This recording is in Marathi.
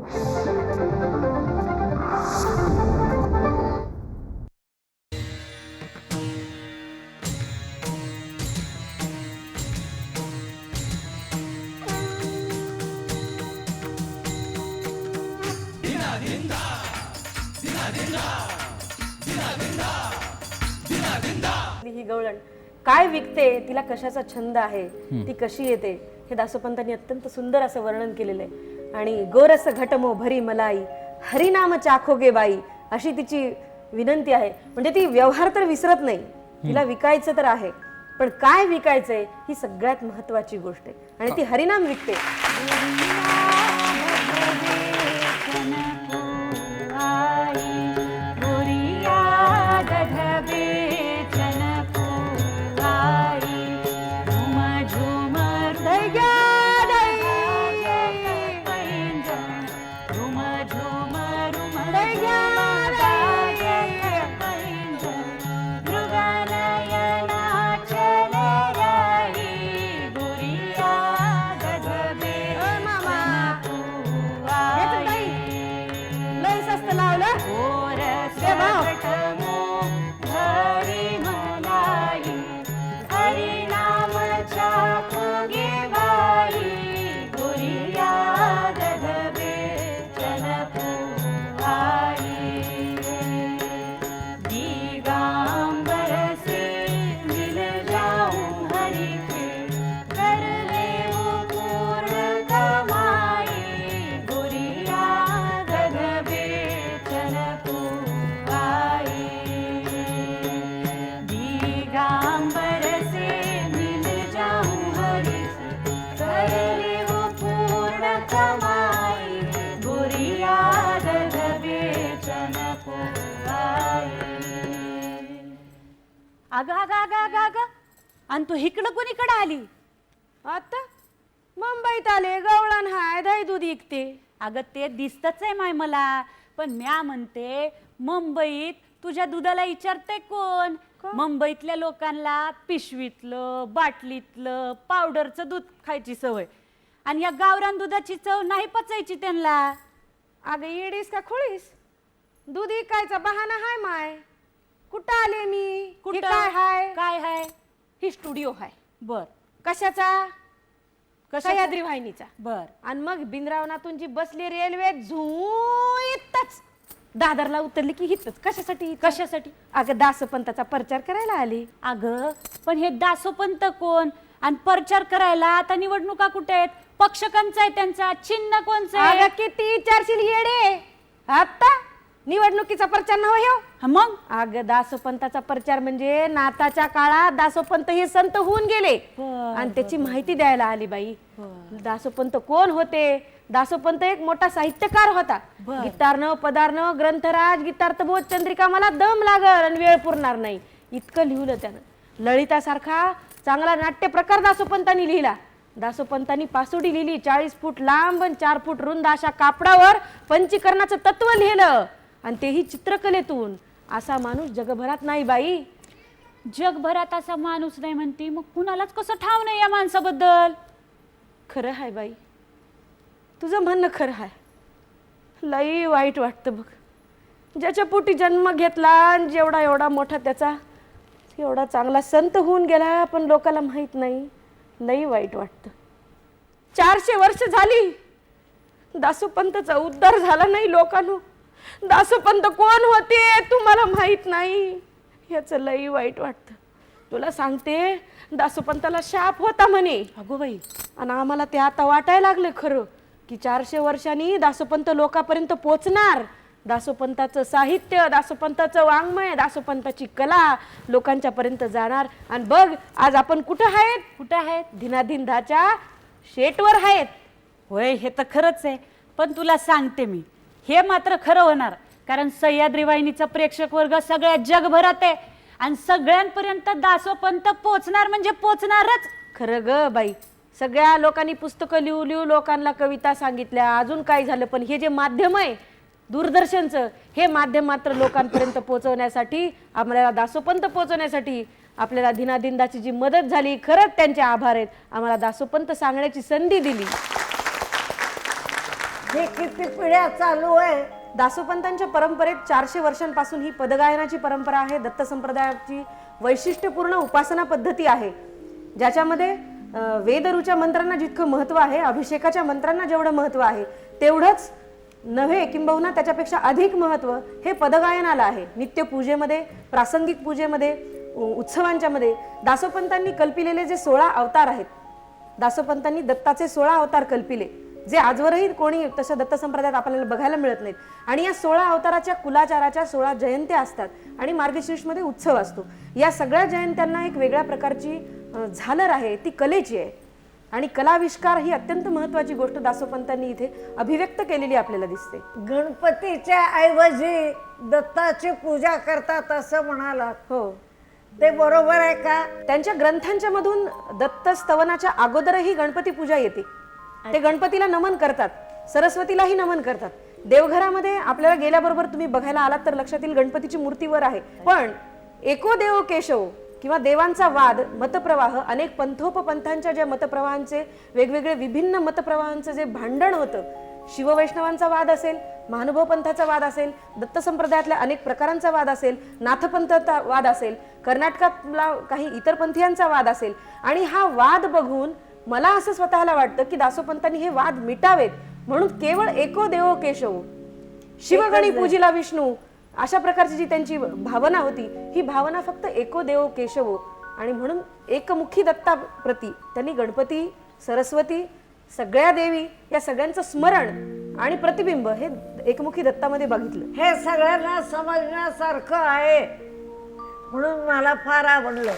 ही गवळण काय विकते तिला कशाचा छंद आहे ती कशी येते हे दासोपंतांनी अत्यंत सुंदर असं वर्णन केलेलं आहे आणि गोरस घटमो भरी मलाई हरिनाम चाखोगे बाई अशी तिची विनंती आहे. म्हणजे ती व्यवहार तर विसरत नाही. तिला विकायचं तर आहे. पण काय विकायचंय ही सगळ्यात महत्वाची गोष्ट आहे. आणि ती हरिनाम विकते. अगं अगं अगं अगं अगं आणि तू इकडं कोणीकडे आली? आता मुंबईत आले गवळण हाय दही दूध विकते. अगं ते दिसतच आहे माय मला. पण म्या म्हणते मुंबईत तुझ्या दुधाला विचारते कोण? मुंबईतल्या लोकांना पिशवीतलं बाटलीतलं पावडरचं दूध खायची सवय. आणि या गावरान दुधाची चव नाही पचायची त्यांना. अगं येडीस का खोळीस? दूध विकायचा बहाना हाय माय. कुठं आले मी? कुठं? काय हाय? काय हाय? ही स्टुडिओ हाय. बर. कशाचा? सह्याद्री वाहिनीचा. बर. आणि मग बिंद्रावनातून जी बसली रेल्वे झू इथंच. दादरला उतरली की हिथंच कशासाठी? कशासाठी? अगं दासपंताचा प्रचार करायला आली. अगं पण हे दासोपंत कोण? आणि प्रचार करायला आता निवडणुका कुठे आहेत? पक्ष कंचा आहे त्यांचा? चिन्ह कोणचं आहे? अगं किती विचारशील येडे? आता निवडणुकीचा प्रचार नव ह्यो हा मग? अगं दासोपंताचा प्रचार म्हणजे नाताच्या काळात दासोपंत हे संत होऊन गेले. आणि त्याची माहिती द्यायला आली बाई. दासोपंत कोण होते? दासोपंत एक मोठा साहित्यकार होता. गीतारनं पदारनं ग्रंथराज गीतार्थबोध चंद्रिका मला दम लागल आणि वेळ पुरणार नाही. इतकं लिहिलं त्यानं. ललितासारखा चांगला नाट्य प्रकार दासोपंतांनी लिहिला. दासोपंतांनी पासोडी लिहिली चाळीस फूट लांब आणि चार फूट रुंद अशा कापडावर पंचीकरणाचं तत्व लिहिलं. आणि तेही चित्रकलेतून. असा माणूस जगभरात नाही बाई. जगभरात असा माणूस नाही म्हणती. मग कुणालाच कसं ठाव नाही या माणसाबद्दल? खरं आहे बाई. तुझं म्हणणं खरं आहे लई वाईट वाटतं बघ. ज्याच्या पोटी जन्म घेतला आणि जेवढा एवढा मोठा त्याचा एवढा चांगला संत होऊन गेला पण लोकाला माहीत नाही. लई वाईट वाटतं. चारशे वर्ष झाली. दासोपंतचा उद्धार झाला नाही लोकांनो दासोपंत कोण होते तुम्हाला माहीत नाही. याचं लई वाईट वाटतं. तुला सांगते दासोपंताला शाप होता म्हणे. अगो बाई. आणि आम्हाला ते आता वाटायला लागले खरं की चारशे वर्षांनी दासोपंत लोकांपर्यंत पोचणार. दासोपंताचं साहित्य दासोपंताचं वाङ्मय दासोपंताची कला लोकांच्या पर्यंत जाणार. आणि बघ आज आपण कुठं आहेत? कुठे आहेत? धिनाधिंदाच्या शेटवर आहेत. होय हे तर खरंच आहे. पण तुला सांगते मी हे मात्र खरं होणार. कारण सह्याद्री वाहिनीचा प्रेक्षक वर्ग सगळ्या जगभरात आहे. आणि सगळ्यांपर्यंत दासोपंत पोचणार म्हणजे पोचणारच. खरं ग बाई. सगळ्या लोकांनी पुस्तकं लिहू लिहू लोकांना कविता सांगितल्या. अजून काय झालं? पण हे जे माध्यम आहे दूरदर्शनचं हे माध्यम मात्र लोकांपर्यंत पोहोचवण्यासाठी आम्हाला दासोपंत पोहोचवण्यासाठी आपल्याला दिनादिंदाची जी मदत झाली. खरंच त्यांचे आभार आहेत. आम्हाला दासोपंत सांगण्याची संधी दिली. हे किती पिढ्या चालू आहे? दासोपंतांच्या परंपरेत चारशे वर्षांपासून ही पदगायनाची परंपरा आहे दत्त संप्रदायाची वैशिष्ट्यपूर्ण उपासना पद्धती आहे ज्याच्यामध्ये वेदरूच्या मंत्रांना जितकं महत्त्व आहे अभिषेकाच्या मंत्रांना जेवढं महत्त्व आहे तेवढंच नव्हे किंबहुना त्याच्यापेक्षा अधिक महत्त्व हे पदगायनाला आहे. नित्यपूजेमध्ये प्रासंगिक पूजेमध्ये उ- उत्सवांच्यामध्ये दासोपंतांनी कल्पिलेले जे सोळा अवतार आहेत दासोपंतांनी दत्ताचे सोळा अवतार कल्पिले. जे आजवरही कोणी तसं दत्त संप्रदायात आपल्याला बघायला मिळत नाहीत. आणि या सोळा अवताराच्या कुलाचाराच्या सोळा जयंत्या असतात आणि मार्गशीर्षमध्ये उत्सव असतो. या सगळ्या जयंत्यांना एक वेगळ्या प्रकारची झालर आहे ती कलेची आहे. आणि कलाविष्कार ही अत्यंत महत्वाची गोष्ट दासोपंतांनी इथे अभिव्यक्त केलेली आपल्याला दिसते. गणपतीच्या ऐवजी दत्ताची पूजा करतात असं म्हणालात. हो. ते बरोबर आहे का? त्यांच्या ग्रंथांच्या मधून दत्त स्तवनाच्या अगोदरही गणपती पूजा येते. ते गणपतीला नमन करतात. सरस्वतीलाही नमन करतात. देवघरामध्ये आपल्याला गेल्याबरोबर तुम्ही बघायला आलात तर लक्षात येईल गणपतीची मूर्ती वर आहे. पण एको देव केशव किंवा देवांचा वाद मतप्रवाह अनेक पंथोपपंथांच्या ज्या मतप्रवाहांचे वेगवेगळे विभिन्न मतप्रवाहांचं जे भांडण होतं शिववैष्णवांचा वाद असेल महानुभव पंथाचा वाद असेल दत्त संप्रदायातल्या अनेक प्रकारांचा वाद असेल नाथपंथाचा वाद असेल कर्नाटकातला काही इतर पंथीयांचा वाद असेल आणि हा वाद बघून मला असं स्वतःला वाटतं की दासोपंतांनी हे वाद मिटावेत म्हणून केवळ एको देवो केशव. शिवगणी पूजिला विष्णू अशा प्रकारची जी त्यांची भावना होती ही भावना फक्त एको देवो केशवो आणि म्हणून एकमुखी दत्ता प्रती. त्यांनी गणपती सरस्वती सगळ्या देवी या सगळ्यांचं स्मरण आणि प्रतिबिंब हे एकमुखी दत्तामध्ये बघितलं. हे सगळ्यांना समजण्यासारखं आहे. म्हणून मला फार आवडलं.